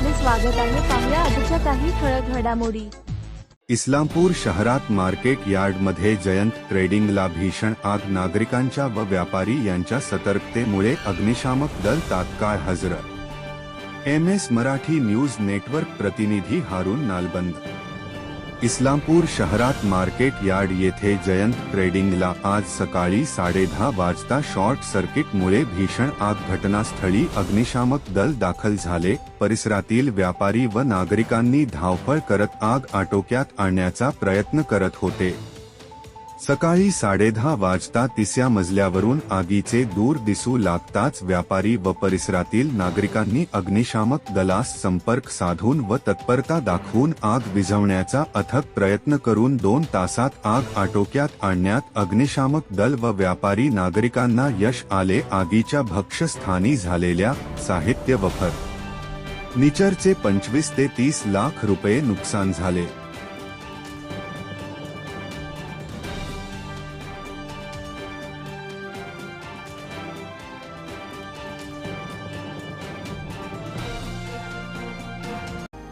स्वागत आहे. पाहुया आजच्या काही ठळक घडामोडी. इस्लामपूर शहरात मार्केट यार्डमध्ये जयंत ट्रेडिंगला भीषण आग. नागरिकांच्या व व्यापारी यांच्या सतर्कतेमुळे अग्निशामक दल तात्काळ हजर. M S Marathi news network प्रतिनिधी हारून नालबंद. इस्लामपूर शहरात मार्केट यार्ड येथे जयंत ट्रेडिंगला आज सकाळी साडेदहा वाजता शॉर्ट सर्किटमुळे भीषण आग घटनास्थळी अग्निशामक दल दाखल झाले. परिसरातील व्यापारी व नागरिकांनी धावपळ करत आग आटोक्यात आणण्याचा प्रयत्न करत होते. सकाळी साडेदहा वाजता तिसऱ्या मजल्यावरून आगीचे दूर दिसू लागताच व्यापारी व परिसरातील नागरिकांनी अग्निशामक दलास संपर्क साधून व तत्परता दाखवून आग विझवण्याचा अथक प्रयत्न करून दोन तासात आग आटोक्यात आणण्यात अग्निशामक दल व व्यापारी नागरिकांना यश आले. आगीच्या भक्षस्थानी झालेल्या साहित्य वफर. निचरचे पंचवीस ते तीस लाख रुपये नुकसान झाले.